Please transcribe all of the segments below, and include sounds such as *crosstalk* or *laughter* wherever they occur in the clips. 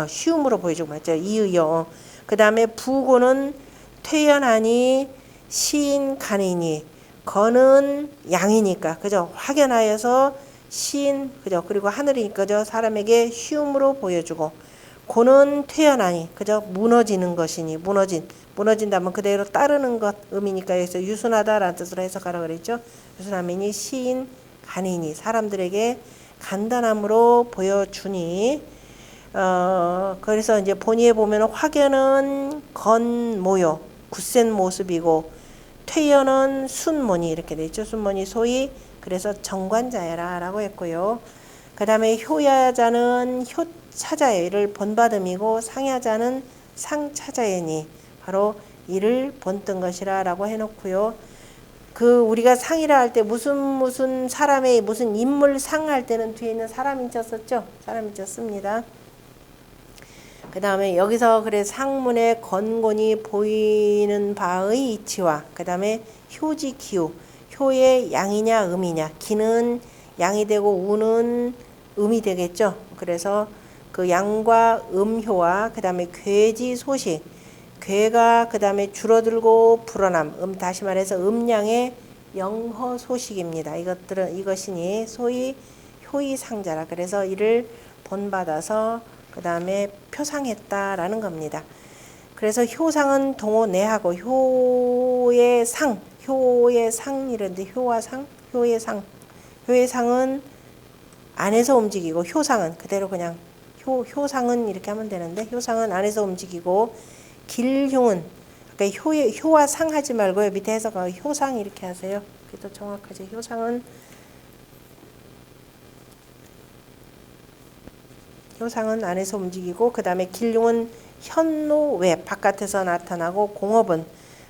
어, 쉬움으로 보여주고 맞죠? 이의요. 그 다음에 부고는 퇴연하니 시인 간이니 거는 양이니까 그죠? 확연하여서 시인 그죠? 그리고 하늘이니까 죠 사람에게 쉬움으로 보여주고 고는 퇴연하니 그죠? 무너지는 것이니 무너진 무너진다면 그대로 따르는 것 의미니까 여기서 유순하다라는 뜻으로 해석하라 그랬죠. 유순함이니 시인 간이니 사람들에게 간단함으로 보여주니 어 그래서 이제 본의에 보면 확연은 건모요 굳센 모습이고 퇴연은 순모니 이렇게 돼 있죠. 순모니 소위 그래서 정관자야라라고 했고요. 그 다음에 효야자는 효차자예 이를 본받음이고 상야자는 상차자예니 바로 이를 본뜬 것이라라고 해놓고요. 그 우리가 상이라 할 때 무슨 무슨 사람의 무슨 인물 상 할 때는 뒤에 있는 사람이 쳤었죠. 사람이 쳤습니다. 그 다음에 여기서 그래 상문의 건곤이 보이는 바의 이치와 그 다음에 효지 기우 효의 양이냐 음이냐 기는 양이 되고 우는 음이 되겠죠. 그래서 그 양과 음효와 그 다음에 괴지 소식 괴가 그 다음에 줄어들고 불어남 음 다시 말해서 음양의 영허 소식입니다. 이것들은 이것이니 소위 효의 상자라 그래서 이를 본받아서 그 다음에 표상했다라는 겁니다. 그래서 효상은 동호 내하고 효의 상, 효의 상 이런데 효와 상, 효의 상, 효의 상은 안에서 움직이고 효상은 그대로 그냥 효 효상은 이렇게 하면 되는데 효상은 안에서 움직이고 길흉은 그러니까 효의 효와 상 하지 말고요 밑에 해석하 효상 이렇게 하세요. 그게 더 정확하지. 효상은 효상은 안에서 움직이고 그 다음에 길흉은 현노 외 바깥에서 나타나고 공업은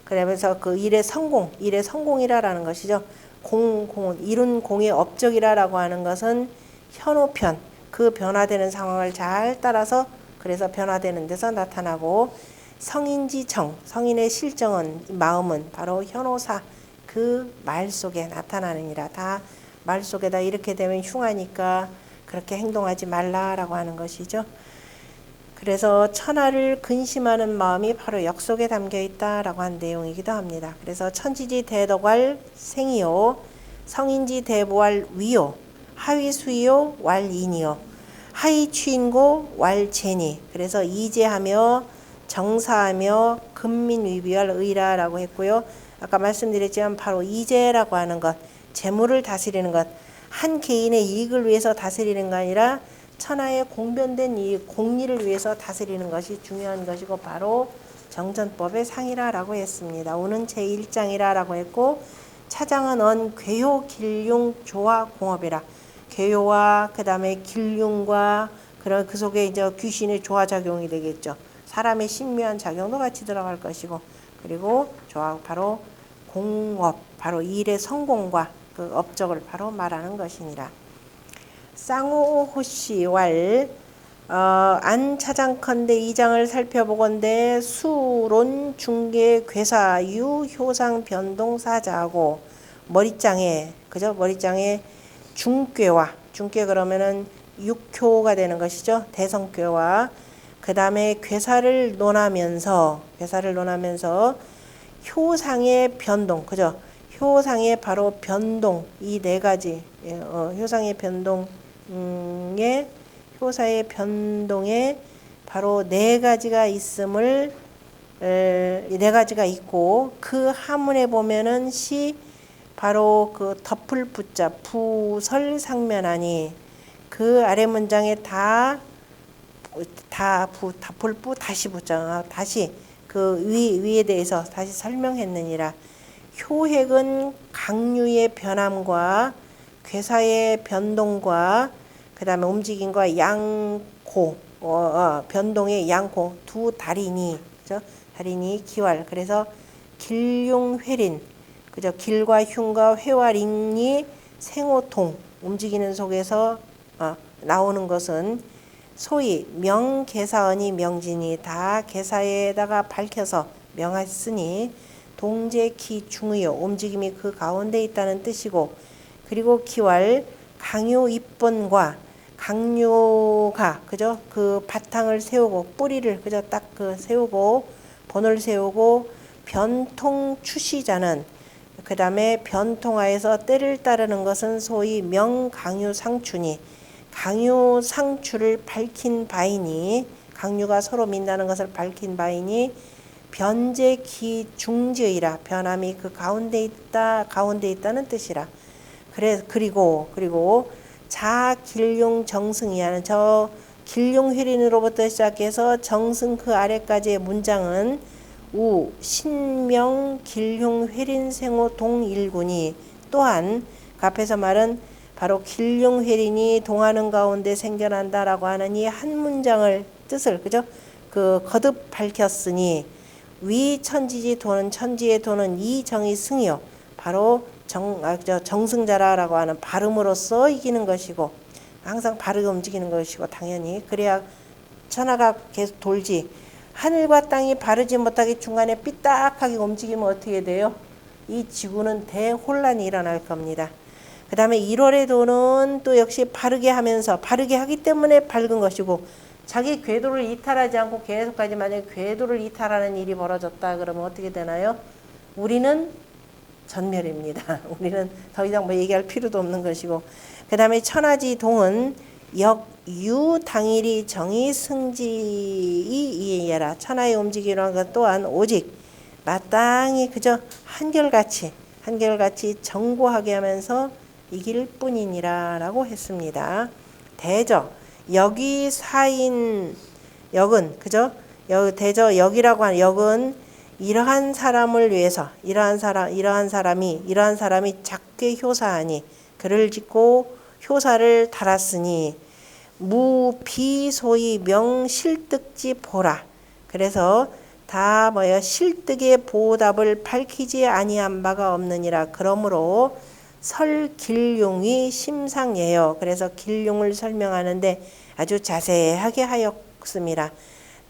그러면서 그 일의 성공 일의 성공이라라는 것이죠. 공 공은 이룬 공의 업적이라라고 하는 것은 현오편 그 변화되는 상황을 잘 따라서 그래서 변화되는 데서 나타나고 성인지정 성인의 실정은 마음은 바로 현오사 그 말 속에 나타나느니라 다 말 속에다 이렇게 되면 흉하니까 그렇게 행동하지 말라라고 하는 것이죠. 그래서 천하를 근심하는 마음이 바로 역 속에 담겨 있다라고 한 내용이기도 합니다. 그래서 천지지 대덕할 생이요 성인지 대보할 위요 하위 수요 왈인이요 하위 취인고 왈제니 그래서 이제하며 정사하며 근민위비할 의라라고 했고요. 아까 말씀드렸지만 바로 이제라고 하는 것 재물을 다스리는 것 한 개인의 이익을 위해서 다스리는 거 아니라 천하의 공변된 이 공리를 위해서 다스리는 것이 중요한 것이고 바로 정전법의 상이라라고 했습니다. 오는 제1장이라라고 했고 차장은 언 괴효 길융 조화 공업이라 괴효와 그다음에 길융과 그런 그 속에 이제 귀신의 조화 작용이 되겠죠. 사람의 신묘한 작용도 같이 들어갈 것이고 그리고 조화 바로 공업 바로 일의 성공과 그 업적을 바로 말하는 것이니라. 쌍호호시왈 어, 안 차장컨대 이 장을 살펴보건대 수론 중계 괴사 유 효상 변동 사자하고 머리장에 그죠? 머리장에 중괴와 중괴 그러면은 육효가 되는 것이죠. 대성괴와 그 다음에 괴사를 논하면서 괴사를 논하면서 효상의 변동 그죠 효상의 바로 변동 이 네 가지 예, 어, 효상의 변동의 효사의 변동에 바로 네 가지가 있음을 에, 네 가지가 있고 그 하문에 보면은 시 바로 그 덮을 붙자 부설 상면하니 그 아래 문장에 다 다 부, 덮을 부 다시 붙자 다시 그 위 위에 대해서 다시 설명했느니라. 효획은 강류의 변함과 괴사의 변동과 그 다음에 움직임과 양고 어, 어, 변동의 양고 두 달인이 그죠? 달인이 기활 그래서 길용회린 그죠? 길과 흉과 회와 링이 생호통 움직이는 속에서 어, 나오는 것은 소위 명계사언이 명진이 다 계사에다가 밝혀서 명했으니 동제 키 중의요 움직임이 그 가운데 있다는 뜻이고 그리고 기왈 강요 입번과 강요가 그죠? 그 바탕을 세우고 뿌리를 그죠? 딱그 세우고 본을 세우고 변통 추시자는 그 다음에 변통하에서 때를 따르는 것은 소위 명강유 상추니 강유 상추를 밝힌 바이니 강유가 서로 민다는 것을 밝힌 바이니 변제기 중지의라. 변함이 그 가운데 있다 가운데 있다는 뜻이라. 그래 그리고 그리고 자 길용 정승이하는 저 길용 회린으로부터 시작해서 정승 그 아래까지의 문장은 우 신명 길용 회린생호 동일군이 또한 그 앞에서 말은 바로 길용 회린이 동하는 가운데 생겨난다라고 하는 이 한 문장을 뜻을 그죠? 그 거듭 밝혔으니 위 천지지 도는 천지의 도는 이 정의 승이요 바로 정, 아, 저 정승자라라고 하는 발음으로써 이기는 것이고 항상 바르게 움직이는 것이고 당연히 그래야 천하가 계속 돌지 하늘과 땅이 바르지 못하게 중간에 삐딱하게 움직이면 어떻게 돼요? 이 지구는 대혼란이 일어날 겁니다. 그 다음에 1월의 도는 또 역시 바르게 하면서 바르게 하기 때문에 밝은 것이고 자기 궤도를 이탈하지 않고 계속까지 만약에 궤도를 이탈하는 일이 벌어졌다 그러면 어떻게 되나요? 우리는 전멸입니다. *laughs* 우리는 더 이상 뭐 얘기할 필요도 없는 것이고 그 다음에 천하지 동은 역유 당일이 정의 승지이 이해라 천하의 움직이라는 것 또한 오직 마땅히 그저 한결같이 한결같이 정고하게 하면서 이길 뿐이니라라고 했습니다. 대저 여기 사인 역은 그죠? 여 대저 역이라고 하는 역은 이러한 사람을 위해서 이러한 사람 이러한 사람이 이러한 사람이 작게 효사하니 글을 짓고 효사를 달았으니 무비소이 명실득지 보라. 그래서 다 뭐야 실득의 보답을 밝히지 아니한 바가 없느니라. 그러므로 설길용이 심상예요. 그래서 길용을 설명하는데 아주 자세하게 하였습니다.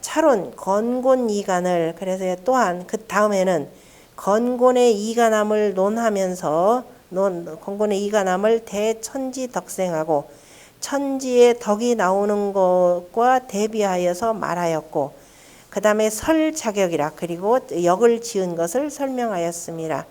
차론 건곤 이간을 그래서 또한 그 다음에는 건곤의 이간함을 논하면서 논 건곤의 이간함을 대천지 덕생하고 천지의 덕이 나오는 것과 대비하여서 말하였고 그 다음에 설 자격이라 그리고 역을 지은 것을 설명하였습니다.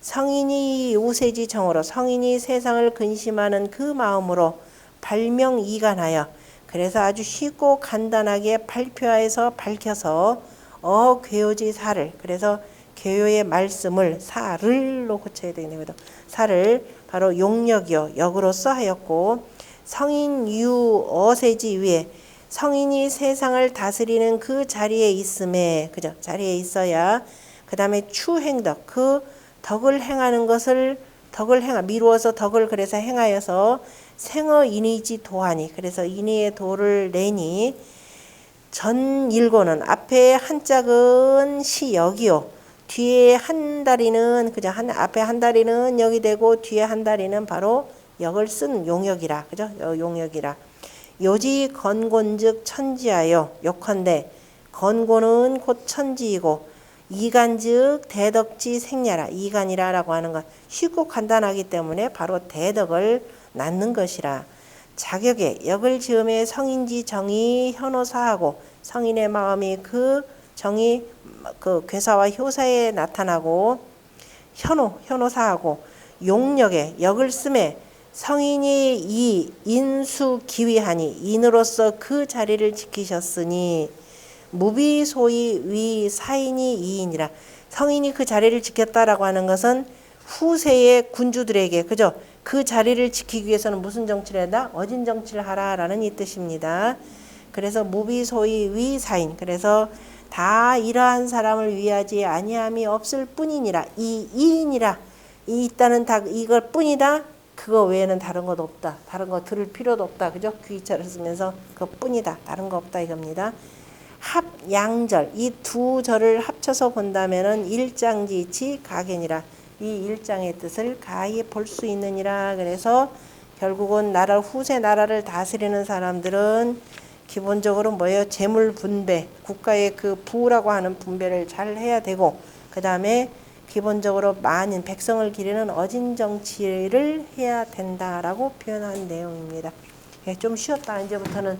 성인이 우세지 정으로 성인이 세상을 근심하는 그 마음으로 발명 이간하여 그래서 아주 쉽고 간단하게 발표하여서 밝혀서 어 괴오지 사를 그래서 개요의 말씀을 사를로 고쳐야 되겠네요. 사를 바로 용역이요 역으로써 하였고 성인 유 어세지 위에 성인이 세상을 다스리는 그 자리에 있음에 그죠 자리에 있어야 그 다음에 추행덕 그 덕을 행하는 것을 덕을 행하 미루어서 덕을 그래서 행하여서 생어 인의지 도하니 그래서 인의의 도를 내니 전 일고는 앞에 한 짝은 시역이요. 뒤에 한 다리는 그죠 한 앞에 한 다리는 역이 되고 뒤에 한 다리는 바로 역을 쓴 용역이라. 그죠? 용역이라. 요지 건곤즉 천지하여 욕한데 건곤은 곧 천지이고 이간즉 대덕지 생야라. 이간이라라고 하는 건 쉽고 간단하기 때문에 바로 대덕을 낳는 것이라. 자격에 역을 지음에 성인지 정이 현호사하고 성인의 마음이 그 정이 그 괴사와 효사에 나타나고 현호 현호사하고 용역에 역을 쓰매 성인이 이 인수 기위하니 인으로서 그 자리를 지키셨으니 무비소이 위 사인이 이인이라 성인이 그 자리를 지켰다라고 하는 것은 후세의 군주들에게 그죠? 그 자리를 지키기 위해서는 무슨 정치를 해다? 어진 정치를 하라라는 이 뜻입니다. 그래서 무비소이 위 사인 그래서 다 이러한 사람을 위하지 아니함이 없을 뿐이니라 이 이인이라 이 있다는 다 이걸 뿐이다 그거 외에는 다른 것 없다 다른 거 들을 필요도 없다 그죠 귀자를 쓰면서 그뿐이다 다른 거 없다 이겁니다. 합양절. 이 두 절을 합쳐서 본다면은 일장지치 가견이라. 이 일장의 뜻을 가히 볼 수 있느니라. 그래서 결국은 나라 후세 나라를 다스리는 사람들은 기본적으로 뭐예요? 재물 분배 국가의 그 부라고 하는 분배를 잘 해야 되고 그 다음에 기본적으로 많은 백성을 기르는 어진 정치를 해야 된다라고 표현한 내용입니다. 예, 좀 쉬었다. 이제부터는